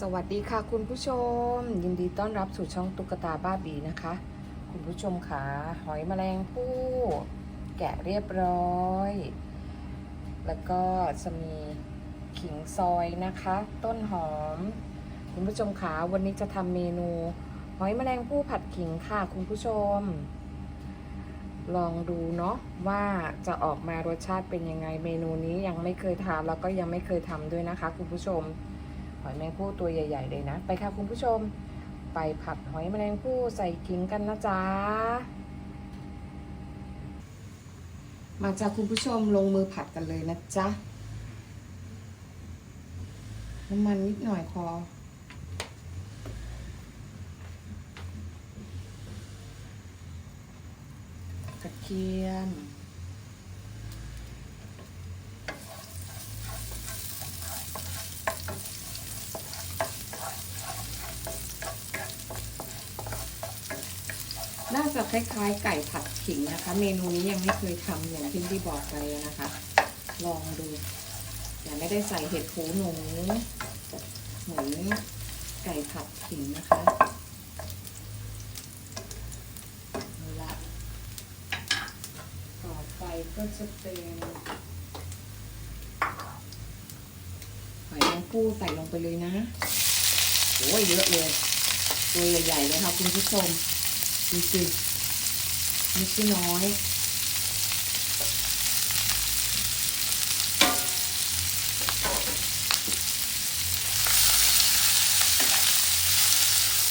สวัสดีค่ะคุณผู้ชม ยินดีต้อนรับสู่ช่องตุ๊กตาบ้าบีนะคะ คุณผู้ชมค่ะหอยแมลงภู่แกะเรียบร้อย แล้วก็จะมีขิงซอยนะคะ ต้นหอม คุณผู้ชมค่ะวันนี้จะทำเมนูหอยแมลงภู่ผัดขิงค่ะ คุณผู้ชม ลองดูเนาะว่าจะออกมารสชาติเป็นยังไงเมนูนี้ยังไม่เคยทานแล้วก็ยังไม่เคยทำด้วยนะคะ คุณผู้ชม หอยแมงภู่ตัวใหญ่ ๆ เลยนะ ไปค่ะคุณผู้ชม ไปผัดหอยแมลงภู่ใส่ขิงกันนะจ๊ะ มาจากคุณผู้ชมลงมือผัดกันเลยนะจ๊ะ น้ำมันนิดหน่อยพอกระเทียม จะคล้ายๆ ไก่ผัดขิงนะคะ เมนูนี้ยังไม่เคยทำอย่างที่ที่บอกไปนะคะ ลองดูแต่ไม่ได้ใส่เห็ดหูหนูเหมือนไก่ผัดขิงนะคะละต่อไปก็จะเป็นหอยแมงภู่ใส่ลงไปเลยนะโอ้ยเยอะเลย ตัวใหญ่ๆเลยค่ะคุณผู้ชม ดูสิไม่ใช่น้อย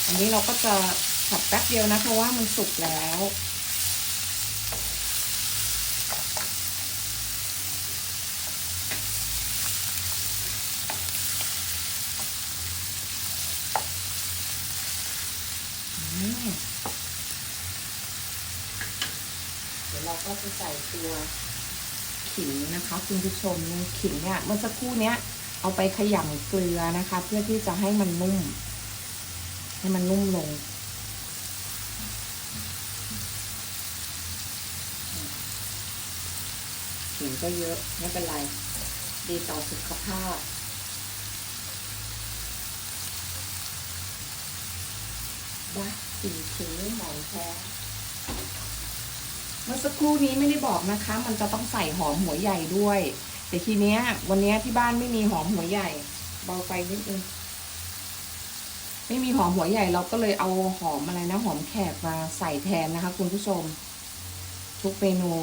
อันนี้เราก็จะผัดแป๊บเดียวนะ เพราะว่ามันสุกแล้วอืม เราก็จะใส่ตัวขิงนะคะ คุณผู้ชมขิงเนี่ยเมื่อสักครู่เนี้ยเอาไปขยำเกลือนะคะ เพื่อที่จะให้มันนุ่ม ให้มันนุ่มลงขิงก็เยอะไม่เป็นไร ดีต่อสุขภาพได้สีขิงหอมแท้ เมื่อสักครู่นี้ไม่ได้บอกนะคะ มันจะต้องใส่หอมหัวใหญ่ด้วย แต่ทีเนี้ย วันนี้ที่บ้านไม่มีหอมหัวใหญ่ เบาไฟนิดนึงไม่มีหอมหัวใหญ่เราก็เลยเอาหอมอะไรนะ หอมแขกมาใส่แทนนะคะ คุณผู้ชม ทุกเมนู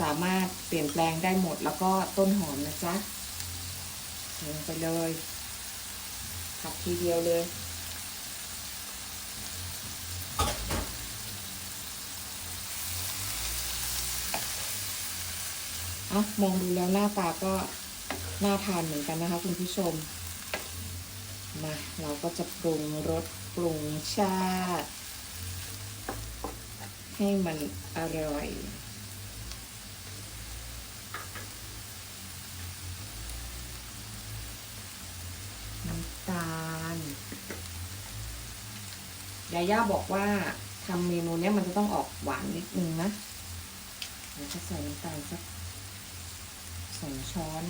สามารถเปลี่ยนแปลงได้หมดแล้วก็ต้นหอมนะจ๊ะใส่ลงไปเลยผัดทีเดียวเลยะมองดูแล้วหน้าตาก็น่าทานเหมือนกันนะคะ คุณผู้ชมมาเราก็จะปรุงรสปรุงชาติ ให้มันอร่อยน้ำตาลยาย่าบอกว่าทำเมนูเนี้ยมันจะต้องออกหวานนิดนึงนะเดี๋ยวจะใส่น้ำตาลสัก สองช้อน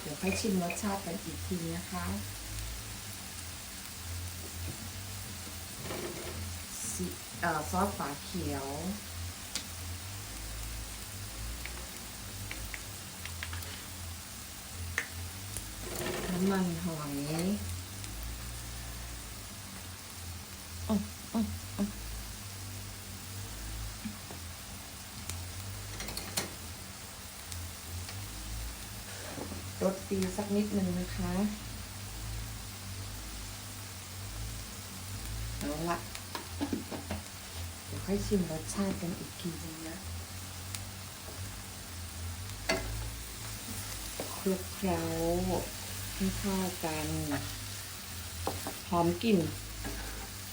เดี๋ยวค่อยชิมรสชาติกันอีกทีนะคะซิเอ่อซอสฝาเขียว น้ำมันหอยอ๋ออ๋อ รสดีสักนิดหนึ่งนะคะ เอาละเดี๋ยวค่อยชิมรสชาติกันอีกทีนึงนะคลุกเคล้าให้เข้ากันหอมกลิ่น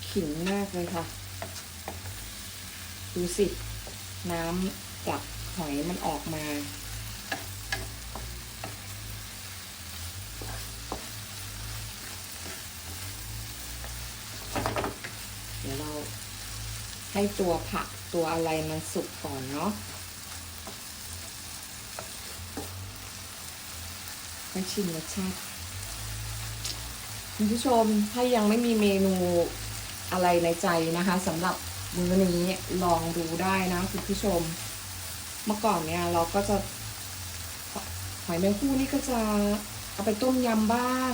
ขิงมากเลยค่ะ ดูสิ น้ำจากหอยมันออกมา เดี๋ยวเรา ให้ตัวผักตัวอะไรมันสุกก่อนเนาะให้ชิมรสชาติคุณผู้ชมถ้ายังไม่มีเมนูอะไรในใจนะคะสำหรับมื้อนี้ลองดูได้นะคุณผู้ชม เมื่อก่อนเนี่ยเราก็จะหอยแมงคู่นี่ก็จะเอาไปต้มยำบ้าง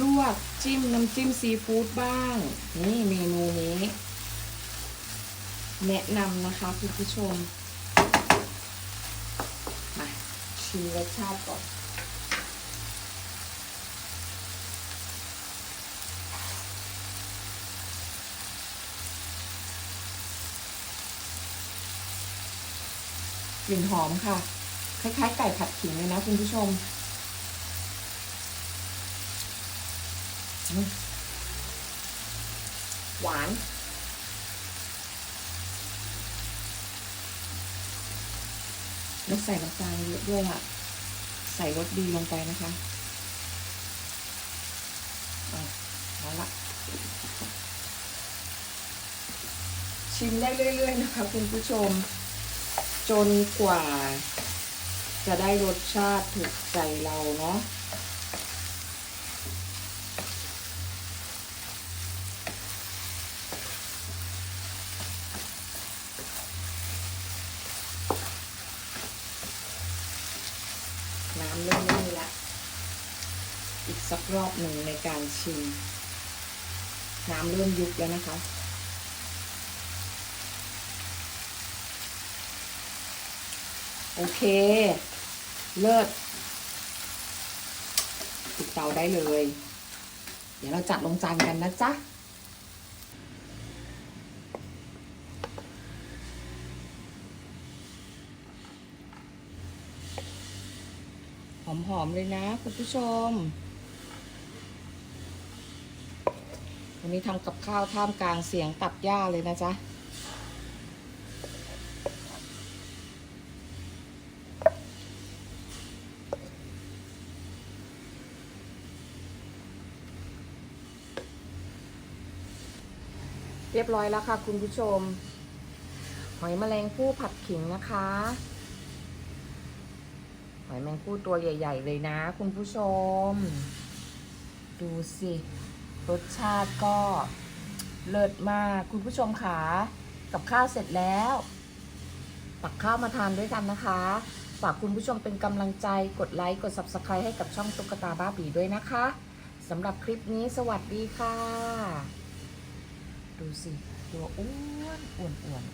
ลวกจิ้มน้ำจิ้มซีฟู้ดบ้าง นี่เมนูนี้ แนะนำนะคะคุณผู้ชม มาชิมรสชาติก่อนกลิ่นหอมค่ะ คล้ายๆ ไก่ผัดขิงเลยนะคุณผู้ชมอืม หวาน แล้วใส่น้ำตาลเยอะด้วยล่ะ ใส่รสดีลงไปนะคะอะเอาละ ชิมได้เรื่อยๆนะคะคุณผู้ชม จนกว่าจะได้รสชาติถูกใจเราเนาะำเริ่มนี่ละอีกสักรอบหนึ่งในการชิม น้ำเริ่มยุบแล้วนะคะ โอเค เลิศปิดเตาได้เลย เดี๋ยวเราจัดลงจานกันนะจ๊ะ หอมๆเลยนะคุณผู้ชม วันนี้ทำกับข้าวท่ามกลางเสียงตัดหญ้าเลยนะจ๊ะเรียบร้อยแล้วค่ะคุณผู้ชม หอยแมลงภู่ผัดขิงนะคะ หอยแมงภู่ตัวใหญ่ ๆ เลยนะ คุณผู้ชม ดูสิ รสชาติก็เลิศมาก คุณผู้ชมค่ะกับข้าวเสร็จแล้วตักข้าวมาทานด้วยกันนะคะ ฝากคุณผู้ชมเป็นกำลังใจกดไลค์ กด Subscribe ให้กับช่องตุ๊กตาบ้าบีด้วยนะคะสำหรับคลิปนี้สวัสดีค่ะ ดูสิ ตัวอ้วนอ้วนอ้วน